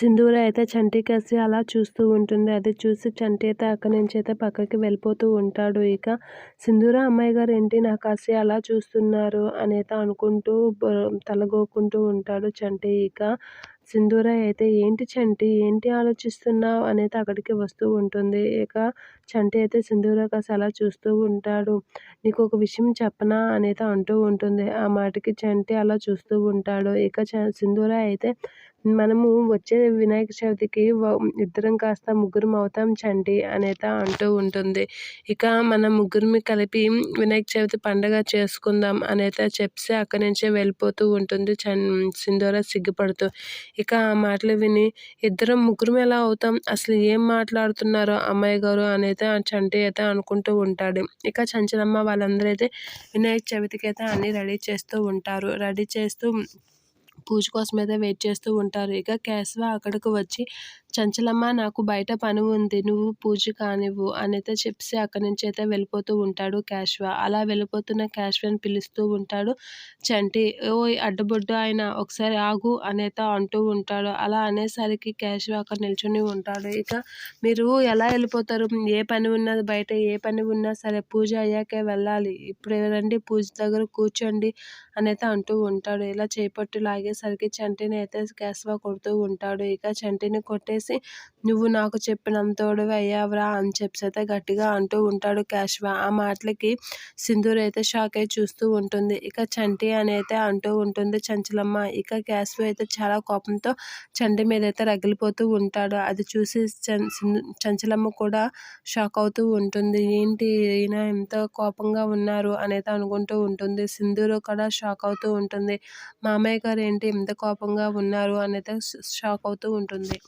సింధూర అయితే చంటి కసి అలా చూస్తూ ఉంటుంది. అది చూసి చంటి అయితే అక్కడి నుంచి అయితే పక్కకి వెళ్ళిపోతూ ఉంటాడు. ఇక సింధూర అమ్మాయి గారు ఏంటి? నా కాసి అలా చూస్తున్నారు అనేది అనుకుంటూ తలగోకుంటూ ఉంటాడు చంటి. ఇక సింధూర అయితే ఏంటి చంటి? ఏంటి ఆలోచిస్తున్నావు? అనేది అక్కడికి వస్తూ ఉంటుంది. ఇక చంటి అయితే సింధూర కాసి అలా చూస్తూ ఉంటాడు. నీకు ఒక విషయం చెప్పనా? అనేది అంటూ ఉంటుంది. ఆ మాటకి చంటి అలా చూస్తూ ఉంటాడు. ఇక సింధూర అయితే మనము వచ్చే వినాయక చవితికి ఇద్దరం కాస్త ముగ్గురం అవుతాం చంటి అనేత అంటూ ఉంటుంది. ఇక మన ముగ్గురిని కలిపి వినాయక చవితి పండగ చేసుకుందాం అనేత చెప్పి అక్కడి నుంచే వెళ్ళిపోతూ ఉంటుంది చన్ సింధూర సిగ్గుపడుతూ. ఇక ఆ మాటలు విని ఇద్దరం ముగ్గురం ఎలా అవుతాం? అసలు ఏం మాట్లాడుతున్నారో అమ్మాయి గారు అనేది చంటి అయితే అనుకుంటూ ఉంటాడు. ఇక చంచలమ్మ వాళ్ళందరూ అయితే వినాయక చవితికి అయితే అన్నీ రెడీ చేస్తూ ఉంటారు. రెడీ చేస్తూ పూజ కోసం అయితే వెయిట్ చేస్తూ ఉంటారు. ఇక కేశవ అక్కడికి వచ్చి చంచలమ్మ నాకు బయట పని ఉంది నువ్వు పూజ కానివ్వు అనైతే చెప్పి అక్కడి నుంచి అయితే వెళ్ళిపోతూ ఉంటాడు క్యాష్వ. అలా వెళ్ళిపోతున్న క్యాష్వని పిలుస్తూ ఉంటాడు చంటి ఓ అడ్డబొడ్డు ఆయన ఒకసారి ఆగు అనేత అంటూ ఉంటాడు. అలా అనేసరికి క్యాష్వ అక్కడ నిల్చొని ఉంటాడు. ఇక మీరు ఎలా వెళ్ళిపోతారు? ఏ పని ఉన్నా బయట ఏ పని ఉన్నా సరే పూజ అయ్యాకే వెళ్ళాలి. ఇప్పుడు రండి పూజ దగ్గర కూర్చోండి అనైతే అంటూ ఉంటాడు. ఇలా చేపట్టు లాగేసరికి చంటిని అయితే కేశవ కొడుతూ ఉంటాడు. ఇక చంటిని కొట్టే చేసి నువ్వు నాకు చెప్పినంతోడు అయ్యావురా అని చెప్పి అయితే గట్టిగా అంటూ ఉంటాడు క్యాష్వ. ఆ మాటలకి సింధూర్ అయితే షాక్ అయి చూస్తూ ఉంటుంది. ఇక చంటి అని అయితే అంటూ ఉంటుంది చంచలమ్మ. ఇక క్యాశ్వ అయితే చాలా కోపంతో చంటి మీద అయితే రగిలిపోతూ ఉంటాడు. అది చూసి చంచలమ్మ కూడా షాక్ అవుతూ ఉంటుంది. ఏంటి ఈయన ఎంత కోపంగా ఉన్నారు అనేది అనుకుంటూ ఉంటుంది. సింధూరు కూడా షాక్ అవుతూ ఉంటుంది. మామయ్య గారు ఏంటి ఎంత కోపంగా ఉన్నారు అనేది షాక్ అవుతూ ఉంటుంది.